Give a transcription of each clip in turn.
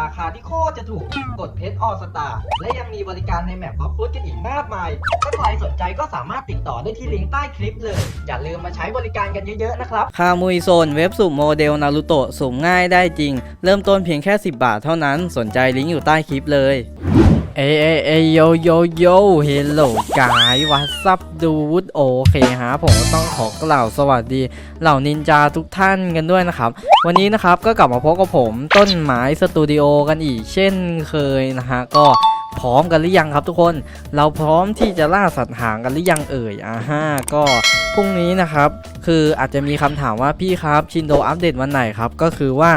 ราคาที่โคตรจะถูกกดเพชรออสตาและยังมีบริการในแมปบล็อกฟุตกันอีกมากมาย ถ้าใครสนใจก็สามารถติดต่อได้ที่ลิงก์ใต้คลิปเลย อย่าลืมมาใช้บริการกันเยอะๆนะครับ คามุยโซนเว็บสุ่มโมเดลนารูโตะสุ่มง่ายได้จริง เริ่มต้นเพียงแค่ 10 บาทเท่านั้น สนใจลิงก์อยู่ใต้คลิปเลย เอยเอยเอยโยโยโยเฮลโหลกายวัสซับดูดโอเคฮะผมต้องขอกล่าวสวัสดี เหล่านินจาทุกท่านกันด้วยนะครับ วันนี้นะครับก็กลับมาพบกับผมต้นไม้สตูดิโอกันอีกเช่นเคยนะฮะก็พร้อมกันหรือยังครับทุกคน เราพร้อมที่จะล่าสัตว์หางกันหรือยังเอ่ยอ่าฮะก็พรุ่งนี้นะครับ คืออาจจะมีคำถามว่าพี่ครับชินโดอัปเดตวันไหนครับ ก็คือว่า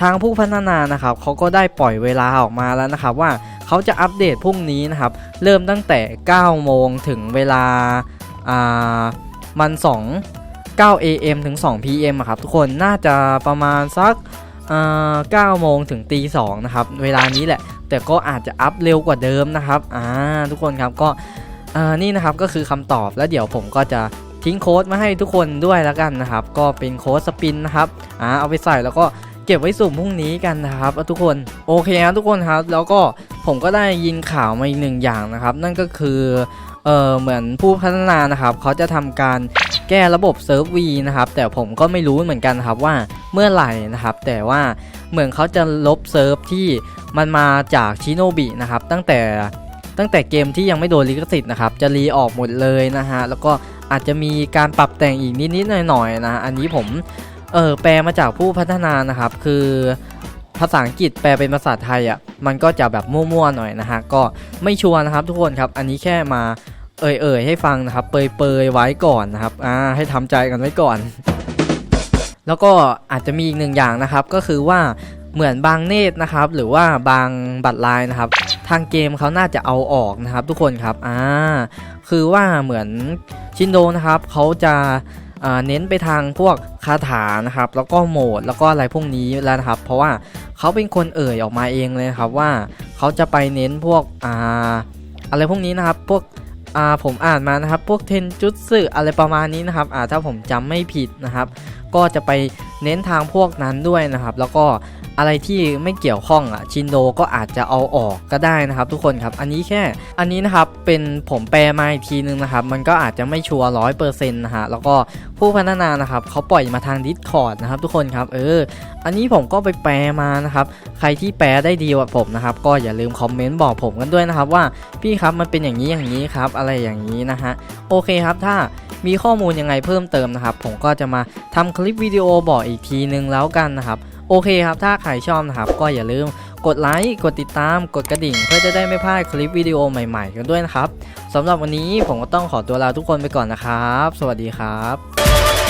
ทางผู้พัฒนานะครับเขาก็ได้ปล่อยเวลาออกมาแล้วนะครับว่าเขาจะอัปเดตพรุ่งนี้นะครับ เริ่มตั้งแต่ 9 โมงถึงเวลาอ่ามัน 2 9 AM ถึง 2 PM อะครับทุกคนน่าจะประมาณสักอ่า9โมงถึงตี2นะครับเวลานี้แหละ แต่ก็อาจจะอัพเร็วกว่าเดิมนะครับอ่าทุกคนครับก็นี่นะครับก็คือคำตอบแล้วเดี๋ยวผมก็จะทิ้งโค้ดมาให้ทุกคนด้วยแล้วกันนะครับ ก็เป็นโค้ดสปินนะครับอ่าเอาไปใส่แล้วก็ เก็บไว้สุ่มพรุ่งนี้กันนะครับทุกคนโอเคครับทุกคนครับ แล้วก็ผมก็ได้ยินข่าวมาอีกหนึ่งอย่างนะครับ นั่นก็คือเออเหมือนผู้พัฒนานะครับ เขาจะทำการแก้ระบบเซิร์ฟวีนะครับ แต่ผมก็ไม่รู้เหมือนกันครับว่าเมื่อไหร่นะครับ แต่ว่าเหมือนเขาจะลบเซิร์ฟที่มันมาจากชิโนบินะครับ ตั้งแต่ตั้งแต่เกมที่ยังไม่โดนลิขสิทธิ์นะครับ จะรีออกหมดเลยนะฮะแล้วก็อาจจะมีการปรับแต่งอีกนิดๆหน่อยๆนะอันนี้ผม เออแปลมาจากผู้พัฒนานะครับ คือภาษาอังกฤษแปลเป็นภาษาไทยอะมันก็จะแบบมั่วๆหน่อยนะฮะก็ไม่ชัวร์นะครับทุกคนครับอันนี้แค่มาเอ่ยๆให้ฟังนะครับเปยๆไว้ก่อนนะครับอ่าให้ทำใจกันไว้ก่อน แล้วก็อาจจะมีอีกหนึ่งอย่างนะครับ ก็คือว่าเหมือนบางเนตรนะครับ หรือว่าบางบัตรลายนะครับ ทางเกมเขาน่าจะเอาออกนะครับ ทุกคนครับอ่าคือว่าเหมือนชินโดนะครับเขาจะ เน้นไปทางพวกคาถานะครับ แล้วก็โหมดแล้วก็อะไรพวกนี้แล้วนะครับ เพราะว่าเขาเป็นคนเอ่ยออกมาเองเลยครับว่าเขาจะไปเน้นพวกอ่าอะไรพวกนี้นะครับ พวกอ่าผมอ่านมานะครับ พวกเทนจุดสึอะไรประมาณนี้นะครับอ่าถ้าผมจำไม่ผิดนะครับ ก็จะไปเน้นทางพวกนั้นด้วยนะครับ แล้วก็ อะไรที่ไม่เกี่ยวข้องอะชินโดก็อาจจะเอาออกก็ได้นะครับ ทุกคนครับอันนี้แค่อันนี้นะครับเป็นผมแปลมาอีกทีนึงนะครับ มันก็อาจจะไม่ชัวร์ร้อยเปอร์เซ็นต์นะฮะแล้วก็ผู้พัฒนานะครับเขาปล่อยมาทาง Discord นะครับ ทุกคนครับเออ อันนี้ผมก็ไปแปลมานะครับใครที่แปลได้ดีกว่าผมนะครับก็อย่าลืมคอมเมนต์บอกผมกันด้วยนะครับว่าพี่ครับมันเป็นอย่างนี้อย่างนี้ครับอะไรอย่างนี้นะฮะโอเคครับถ้ามีข้อมูลยังไงเพิ่มเติมนะครับ ผมก็จะมาทำคลิปวิดีโอบอกอีกทีนึงแล้วกันนะครับ โอเคครับถ้าใครชอบนะครับก็อย่าลืมกดไลค์กดติดตามกดกระดิ่ง เพื่อจะได้ไม่พลาดคลิปวิดีโอใหม่ๆกันด้วยนะครับสำหรับวันนี้ผมก็ต้องขอตัวลาทุกคนไปก่อนนะครับ สวัสดีครับ